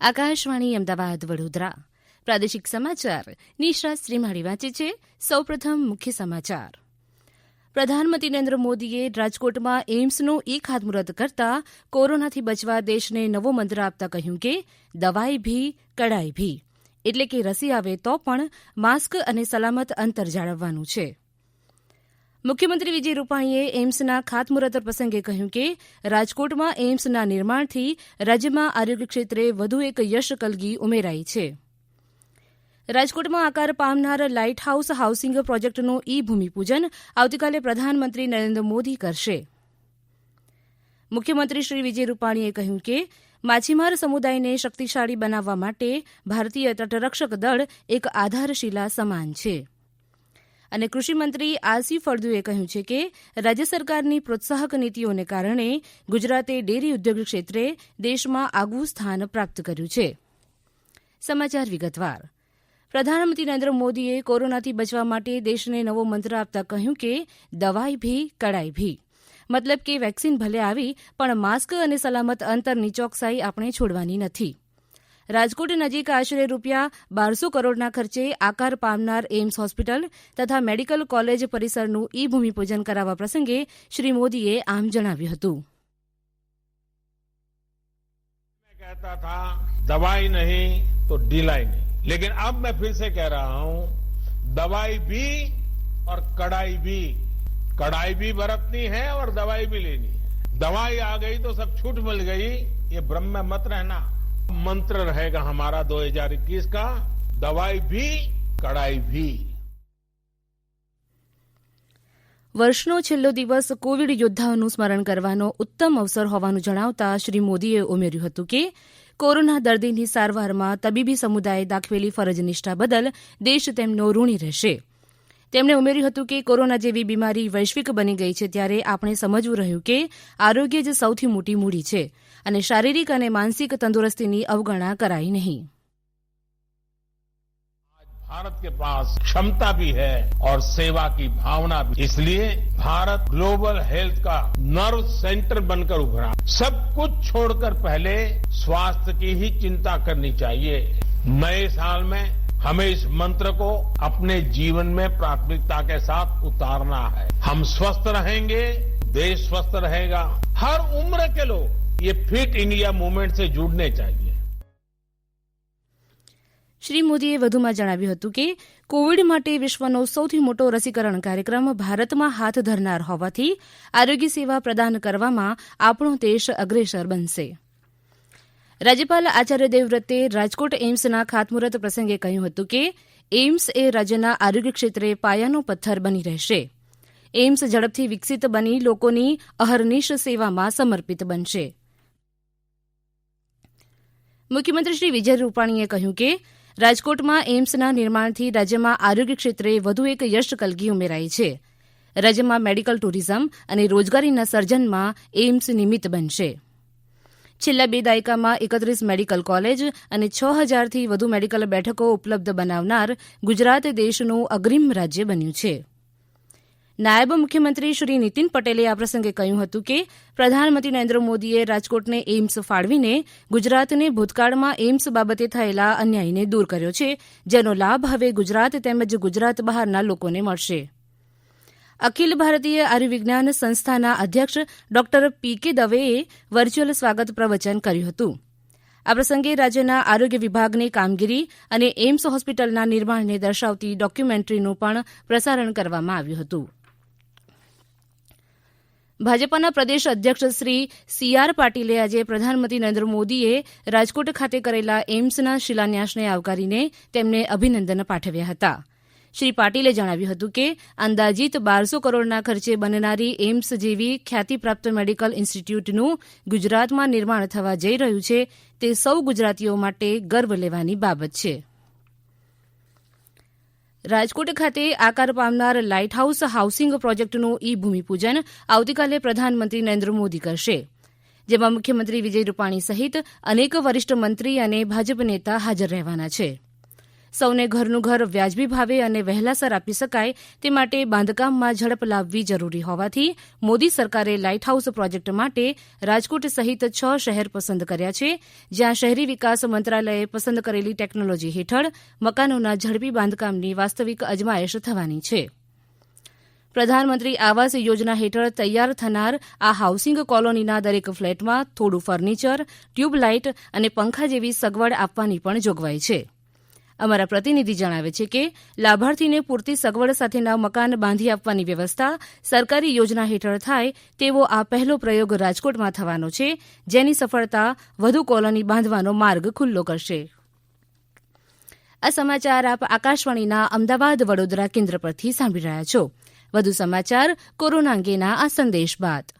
આકાશવાણી અમદાવાદ, વડોદરા. પ્રાદેશિક સમાચાર નિશા શ્રીમાળી વાંચે છે. સૌપ્રથમ મુખ્ય સમાચાર. પ્રધાનમંત્રી નરેન્દ્ર મોદીએ રાજકોટમાં એઇમ્સનું ઈ ખાતમુહૂર્ત કરતા કોરોનાથી બચવા દેશને નવો મંત્ર આપતા કહ્યું કે, દવાઈ ભી કડાઈ ભી. એટલે કે રસી આવે તો પણ માસ્ક અને સલામત અંતર જાળવવાનું છે. મુખ્યમંત્રી વિજય રૂપાણીએ એઇમ્સના ખાતમુહૂર્ત પ્રસંગે કહ્યું કે રાજકોટમાં એઇમ્સના નિર્માણથી રાજ્યમાં આરોગ્ય ક્ષેત્રે વધુ એક યશ કલગી ઉમેરાઈ છે. રાજકોટમાં આકાર પામનાર લાઇટ હાઉસ હાઉસિંગ પ્રોજેક્ટનું ઈ ભૂમિપૂજન આવતીકાલે પ્રધાનમંત્રી નરેન્દ્ર મોદી કરશે. મુખ્યમંત્રી શ્રી વિજય રૂપાણીએ કહ્યું કે માછીમાર સમુદાયને શક્તિશાળી બનાવવા માટે ભારતીય તટરક્ષક દળ એક આધારશીલા સમાન છે. અને કૃષિમંત્રી આરસી ફળદુએ કહ્યું છે કે રાજ્ય સરકારની પ્રોત્સાહક નીતિઓને કારણે ગુજરાતે ડેરી ઉદ્યોગ ક્ષેત્રે દેશમાં આગવું સ્થાન પ્રાપ્ત કર્યું છે. સમાચાર વિગતવાર. પ્રધાનમંત્રી નરેન્દ્ર મોદીએ કોરોનાથી બચવા માટે દેશને નવો મંત્ર આપતા કહ્યું કે દવાઈ ભી, કડાઈ ભી. મતલબ કે વેક્સિન ભલે આવી, પણ માસ્ક અને સલામત અંતરની ચોકસાઈ આપણે છોડવાની નથી. રાજકોટ નજીક આશરે રૂપિયા બારસો કરોડના ખર્ચે આકાર પામનાર એઇમ્સ હોસ્પિટલ તથા મેડિકલ કોલેજ પરિસરનું ઇ ભૂમિપૂજન કરાવવા પ્રસંગે શ્રી મોદીએ આમ જણાવ્યું હતું. कहता था दवाई नहीं तो ढिलाई नहीं लेकिन अब मैं फिर से कह रहा हूँ दवाई भी और कड़ाई भी कड़ाई भी बरतनी है और दवाई भी लेनी है दवाई आ गई तो सब छूट मिल गई ये भ्रम में मत रहना मंत्र रहेगा हमारा 2021 का दवाई भी कड़ाई भी વર્ષનો છેલ્લો દિવસ કોવિડ યોદ્ધાઓનું સ્મરણ કરવાનો ઉત્તમ અવસર હોવાનું જણાવતા શ્રી મોદીએ ઉમેર્યું હતું કે કોરોના દર્દીની સારવારમાં તબીબી સમુદાયે દાખવેલી ફરજ નિષ્ઠા બદલ દેશ તેમનો ઋણી રહેશે તેમણે ઉમેર્યું હતું કે કોરોના જેવી બીમારી વૈશ્વિક બની ગઈ છે ત્યારે આપણે સમજવું રહ્યું કે આરોગ્ય જ સૌથી મોટી મૂડી છે અને શારીરિક અને માનસિક તંદુરસ્તીની અવગણના કરાય નહીં. ભારત કે પાસ ક્ષમતા भी है और सेवा की भावना भी इसलिए भारत ग्लोबल हेल्थ का नर्व सेंटर बनकर उभरा सब कुछ छोड़कर पहले स्वास्थ्य की ही चिंता करनी चाहिए नए साल में हमें इस मंत्र को अपने जीवन में प्राथमिकता के साथ उतारना है हम स्वस्थ रहेंगे देश स्वस्थ रहेगा हर उम्र के लोग ये फिट इंडिया मूवमेंट से जुड़ने चाहिए શ્રી મોદીએ વધુમાં જણાવ્યું હતું કે કોવિડ માટે વિશ્વનો સૌથી મોટો રસીકરણ કાર્યક્રમ ભારતમાં હાથ ધરનાર હોવાથી આરોગ્ય સેવા પ્રદાન કરવામાં આપણો દેશ અગ્રેસર બનશે રાજ્યપાલ આચાર્ય દેવવ્રતે રાજકોટ એઇમ્સના ખાતમુહૂર્ત પ્રસંગે કહ્યું હતું કે એઇમ્સ એ રાજ્યના આરોગ્ય ક્ષેત્રે પાયાનો પથ્થર બની રહેશે. એઇમ્સ ઝડપથી વિકસિત બની લોકોની અહર્નિશ સેવામાં સમર્પિત બનશે. મુખ્યમંત્રી શ્રી વિજય રૂપાણીએ કહ્યું કે રાજકોટમાં એઇમ્સના નિર્માણથી રાજ્યમાં આરોગ્ય ક્ષેત્રે વધુ એક યશ કલગી ઉમેરાઈ છે. રાજ્યમાં મેડિકલ ટુરિઝમ અને રોજગારીના સર્જનમાં એઇમ્સ નિમિત્ત બનશે. છેલ્લા બે દાયકામાં એકત્રીસ મેડિકલ કોલેજ અને છ હજારથી વધુ મેડિકલ બેઠકો ઉપલબ્ધ બનાવનાર ગુજરાત દેશનું અગ્રીમ રાજ્ય બન્યું છે. નાયબ મુખ્યમંત્રી શ્રી નીતિન પટેલે આ પ્રસંગે કહ્યું હતું કે, પ્રધાનમંત્રી નરેન્દ્ર મોદીએ રાજકોટને એઇમ્સ ફાળવીને ગુજરાતને ભૂતકાળમાં એઇમ્સ બાબતે થયેલા અન્યાયને દૂર કર્યો છે, જેનો લાભ હવે ગુજરાત તેમજ ગુજરાત બહારના લોકોને મળશે. અખિલ ભારતીય આયુર્વિજ્ઞાન સંસ્થાના અધ્યક્ષ ડોક્ટર પી કે દવેએ વર્ચ્યુઅલ સ્વાગત પ્રવચન કર્યું હતું. આ પ્રસંગે રાજ્યના આરોગ્ય વિભાગની કામગીરી અને એઇમ્સ હોસ્પિટલના નિર્માણને દર્શાવતી ડોક્યુમેન્ટરીનું પણ પ્રસારણ કરવામાં આવ્યું હતું. ભાજપાના પ્રદેશ અધ્યક્ષ શ્રી સી આર પાટીલે આજે પ્રધાનમંત્રી નરેન્દ્ર મોદીએ રાજકોટ ખાતે કરેલા એઇમ્સના શિલાન્યાસને આવકારીને તેમને અભિનંદન પાઠવ્યા હતા. શ્રી પાટીલે જણાવ્યું હતું કે અંદાજીત બારસો કરોડના ખર્ચે બનનારી એઇમ્સ જેવી ખ્યાતિપ્રાપ્ત મેડિકલ ઇન્સ્ટિટ્યૂટનું ગુજરાતમાં નિર્માણ થવા જઈ રહ્યું છે, તે સૌ ગુજરાતીઓ માટે ગર્વ લેવાની બાબત છે. રાજકોટ ખાતે આકાર પામનાર લાઇટ હાઉસ હાઉસિંગ પ્રોજેક્ટનું ઈ ભૂમિપૂજન આવતીકાલે પ્રધાનમંત્રી નરેન્દ્ર મોદી કરશે, જેમાં મુખ્યમંત્રી વિજય રૂપાણી સહિત અનેક વરિષ્ઠ મંત્રી અને ભાજપ નેતા હાજર રહેવાના છે. સૌને ઘરનું ઘર વ્યાજબી ભાવે અને વહેલાસર આપી શકાય તે માટે બાંધકામમાં ઝડપ લાવવી જરૂરી હોવાથી મોદી સરકારે લાઇટ હાઉસ પ્રોજેક્ટ માટે રાજકોટ સહિત છ શહેર પસંદ કર્યા છે, જ્યાં શહેરી વિકાસ મંત્રાલયે પસંદ કરેલી ટેકનોલોજી હેઠળ મકાનોના ઝડપી બાંધકામની વાસ્તવિક અજમાયશ થવાની છે. પ્રધાનમંત્રી આવાસ યોજના હેઠળ તૈયાર થનાર આ હાઉસિંગ કોલોનીના દરેક ફ્લેટમાં થોડું ફર્નિચર, ટ્યુબલાઇટ અને પંખા જેવી સગવડ આપવાની પણ જોગવાઈ છે. અમારા પ્રતિનિધિ જણાવે છે કે લાભાર્થીને પૂરતી સગવડ સાથેના મકાન બાંધી આપવાની વ્યવસ્થા સરકારી યોજના હેઠળ થાય તેવો આ પહેલો પ્રયોગ રાજકોટમાં થવાનો છે, જેની સફળતા વધુ કોલોની બાંધવાનો માર્ગ ખુલ્લો કરશે. આ સમાચાર આપ આકાશવાણીના અમદાવાદ વડોદરા કેન્દ્ર પરથી સાંભળી રહ્યા છો. વધુ સમાચાર કોરોના અંગેના આ સંદેશ બાદ.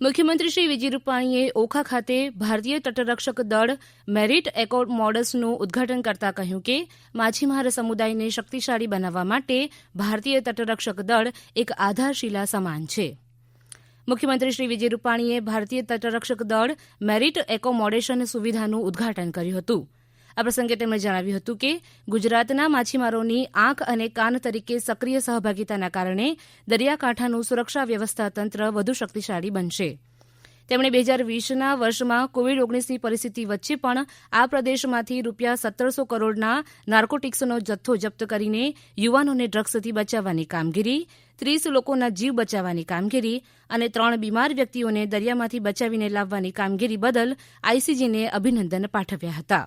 મુખ્યમંત્રી શ્રી વિજય રૂપાણીએ ઓખા ખાતે ભારતીય તટરક્ષક દળ મેરીટ એકોર્ડ મોડલ્સનું ઉદઘાટન કરતાં કહ્યું કે, માછીમાર સમુદાયને શક્તિશાળી બનાવવા માટે ભારતીય તટરક્ષક દળ એક આધારશિલા સમાન છે. મુખ્યમંત્રી શ્રી વિજય રૂપાણીએ ભારતીય તટરક્ષક દળ મેરીટ એકોમોડેશન સુવિધાનું ઉદઘાટન કર્યું હતું. આ પ્રસંગે તેમણે જણાવ્યું હતું કે ગુજરાતના માછીમારોની આંખ અને કાન તરીકે સક્રિય સહભાગીતાના કારણે દરિયાકાંઠાનું સુરક્ષા વ્યવસ્થા તંત્ર વધુ શક્તિશાળી બનશે. તેમણે બે હજાર વીસના વર્ષમાં કોવિડ ઓગણીસની પરિસ્થિતિ વચ્ચે પણ આ પ્રદેશમાંથી રૂપિયા સત્તરસો કરોડના નાર્કોટિક્સનો જથ્થો જપ્ત કરીને યુવાનોને ડ્રગ્સથી બચાવવાની કામગીરી, ત્રીસ લોકોના જીવ બચાવવાની કામગીરી અને ત્રણ બીમાર વ્યક્તિઓને દરિયામાંથી બચાવીને લાવવાની કામગીરી બદલ આઈસીજીને અભિનંદન પાઠવ્યા હતા.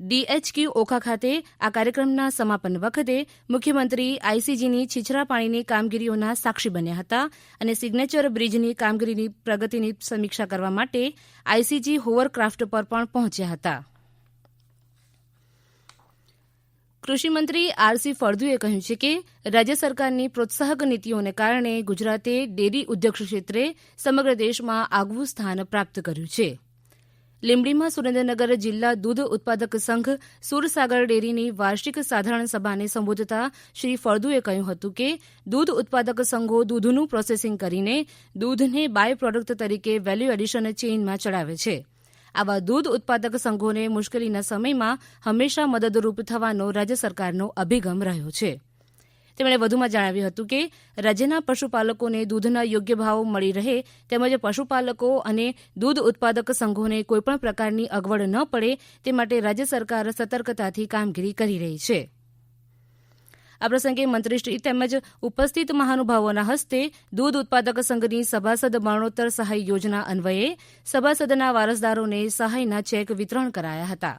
ડીએચક્યુ ઓખા ખાતે આ કાર્યક્રમના સમાપન વખતે મુખ્યમંત્રી આઈસીજીની છીછરા પાણીની કામગીરીઓના સાક્ષી બન્યા હતા અને સિગ્નેચર બ્રિજની કામગીરીની પ્રગતિની સમીક્ષા કરવા માટે આઈસીજી હોવરક્રાફ્ટ પર પણ પહોંચ્યા હતા. કૃષિમંત્રી આરસી ફળદુએ કહ્યું છે કે રાજ્ય સરકારની પ્રોત્સાહક નીતિઓને કારણે ગુજરાતે ડેરી ઉદ્યોગ ક્ષેત્રે સમગ્ર દેશમાં આગવું સ્થાન પ્રાપ્ત કર્યું છે. લીંબડીમાં સુરેન્દ્રનગર જિલ્લા દૂધ ઉત્પાદક સંઘ સુરસાગર ડેરીની વાર્ષિક સાધારણ સભાને સંબોધતા શ્રી ફળદુએ કહ્યું હતું કે દૂધ ઉત્પાદક સંઘો દૂધનું પ્રોસેસિંગ કરીને દૂધને બાય પ્રોડક્ટ તરીકે વેલ્યુ એડિશન ચેઇનમાં ચડાવે છે. આવા દૂધ ઉત્પાદક સંઘોને મુશ્કેલીના સમયમાં હંમેશા મદદરૂપ થવાનો રાજ્ય સરકારનો અભિગમ રહ્યો છે. તેમણે વધુમાં જણાવ્યું હતું કે, રાજ્યના પશુપાલકોને દૂધના યોગ્ય ભાવ મળી રહે તેમજ પશુપાલકો અને દૂધ ઉત્પાદક સંઘોને કોઈપણ પ્રકારની અગવડ ન પડે તે માટે રાજ્ય સરકાર સતર્કતાથી કામગીરી કરી રહી છે. આ પ્રસંગે મંત્રીશ્રી તેમજ ઉપસ્થિત મહાનુભાવોના હસ્તે દૂધ ઉત્પાદક સંઘની સભાસદ મરણોત્તર સહાય યોજના અન્વયે સભાસદના વારસદારોને સહાયના ચેક વિતરણ કરાયા હતા.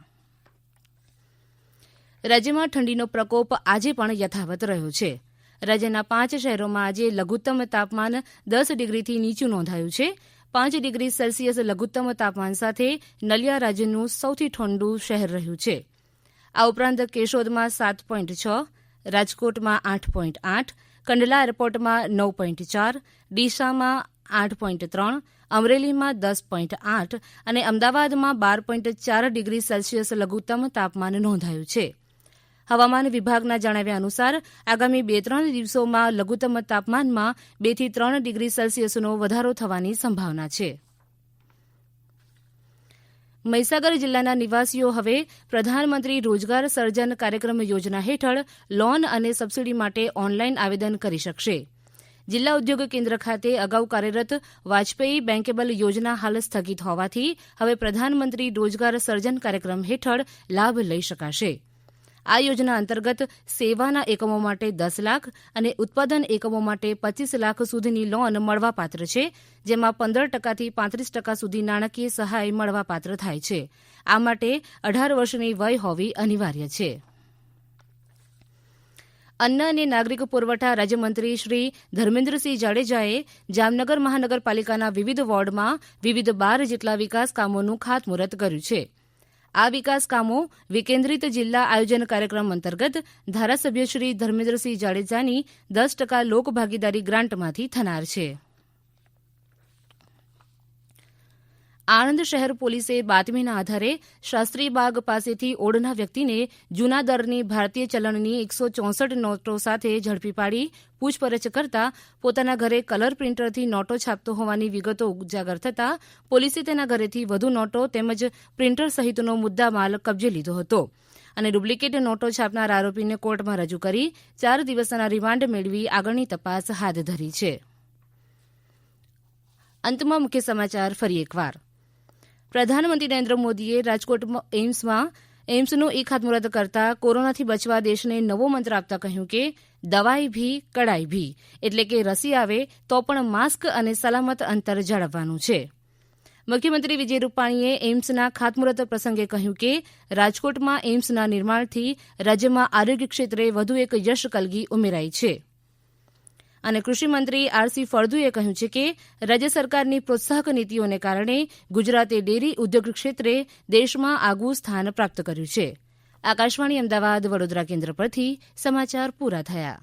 રાજ્યમાં ઠંડીનો પ્રકોપ આજે પણ યથાવત રહ્યો છે. રાજ્યના પાંચ શહેરોમાં આજે લઘુત્તમ તાપમાન દસ ડિગ્રીથી નીચું નોંધાયું છે. પાંચ ડિગ્રી સેલ્સિયસ લઘુત્તમ તાપમાન સાથે નલિયા રાજ્યનું સૌથી ઠંડુ શહેર રહ્યું છે. આ ઉપરાંત કેશોદમાં સાત પોઈન્ટ છ, રાજકોટમાં આઠ પોઈન્ટ આઠ, કંડલા એરપોર્ટમાં નવ પોઈન્ટ ચાર, ડીસામાં આઠ પોઈન્ટ ત્રણ, અમરેલીમાં દસ પોઈન્ટ આઠ અને અમદાવાદમાં બાર પોઈન્ટ ચાર ડિગ્રી સેલ્સિયસ લઘુત્તમ તાપમાન નોંધાયું છે. હવામાન વિભાગના જણાવ્યા અનુસાર, આગામી બે ત્રણ દિવસોમાં લઘુત્તમ તાપમાનમાં બેથી ત્રણ ડિગ્રી સેલ્સિયસનો વધારો થવાની સંભાવના છે. મહીસાગર જિલ્લાના નિવાસીઓ હવે પ્રધાનમંત્રી રોજગાર સર્જન કાર્યક્રમ યોજના હેઠળ લોન અને સબસીડી માટે ઓનલાઈન આવેદન કરી શકશે. જિલ્લા ઉદ્યોગ કેન્દ્ર ખાતે અગાઉ કાર્યરત વાજપેયી બેન્કેબલ યોજના હાલ સ્થગિત હોવાથી હવે પ્રધાનમંત્રી રોજગાર સર્જન કાર્યક્રમ હેઠળ લાભ લઈ શકાશે. આ યોજના અંતર્ગત સેવાના એકમો માટે દસ લાખ અને ઉત્પાદન એકમો માટે પચીસ લાખ સુધીની લોન મળવાપાત્ર છે, જેમાં પંદર ટકાથી પાંત્રીસ ટકા સુધી નાણાકીય સહાય મળવાપાત્ર થાય છે. આ માટે અઢાર વર્ષની વય હોવી અનિવાર્ય છે. અન્ન અને નાગરિક પુરવઠા રાજ્યમંત્રી શ્રી ધર્મેન્દ્રસિંહ જાડેજાએ જામનગર મહાનગરપાલિકાના વિવિધ વોર્ડમાં વિવિધ બાર જેટલા વિકાસ કામોનું ખાતમુહૂર્ત કર્યું છે. આ વિકાસ કામો વિકેન્દ્રિત જિલ્લા આયોજન કાર્યક્રમ અંતર્ગત ધારાસભ્ય શ્રી ધર્મેન્દ્રસિંહ જાડેજાની દસ ટકા લોકભાગીદારી ગ્રાન્ટમાંથી થનાર છે. આણંદ શહેર પોલીસે બાતમીના આધારે શાસ્ત્રીબાગ પાસેથી ઓડના વ્યક્તિને જૂના દરની ભારતીય ચલણની એકસો ચોસઠ નોટો સાથે ઝડપી પાડી પૂછપરછ કરતા પોતાના ઘરે કલર પ્રિન્ટરથી નોટો છાપતો હોવાની વિગતો ઉજાગર થતાં પોલીસે તેના ઘરેથી વધુ નોટો તેમજ પ્રિન્ટર સહિતનો મુદ્દામાલ કબજે લીધો હતો. અને ડુપ્લિકેટ નોટો છાપનાર આરોપીને કોર્ટમાં રજૂ કરી ચાર દિવસના રિમાન્ડ મેળવી આગળની તપાસ હાથ ધરી છે. અંતમાં મુખ્ય સમાચાર ફરી એકવાર. પ્રધાનમંત્રી નરેન્દ્ર મોદીએ રાજકોટ એઇમ્સનું ઈ ખાતમુહૂર્ત કરતા કોરોનાથી બચવા દેશને નવો મંત્ર આપતા કહ્યું કે, દવાઈ ભી કડાઈ ભી. એટલે કે રસી આવે તો પણ માસ્ક અને સલામત અંતર જાળવવાનું છે. મુખ્યમંત્રી વિજય રૂપાણીએ એઇમ્સના ખાતમુહૂર્ત પ્રસંગે કહ્યું કે, રાજકોટમાં એઇમ્સના નિર્માણથી રાજ્યમાં આરોગ્ય ક્ષેત્રે વધુ એક યશ કલગી ઉમેરાઈ છે. અને કૃષિમંત્રી આરસી ફળદુએ કહ્યું છે કે રાજ્ય સરકારની પ્રોત્સાહક નીતિઓને કારણે ગુજરાતે ડેરી ઉદ્યોગ ક્ષેત્રે દેશમાં આગવું સ્થાન પ્રાપ્ત કર્યું છે. આકાશવાણી અમદાવાદ વડોદરા કેન્દ્ર પરથી સમાચાર પૂરા થયા.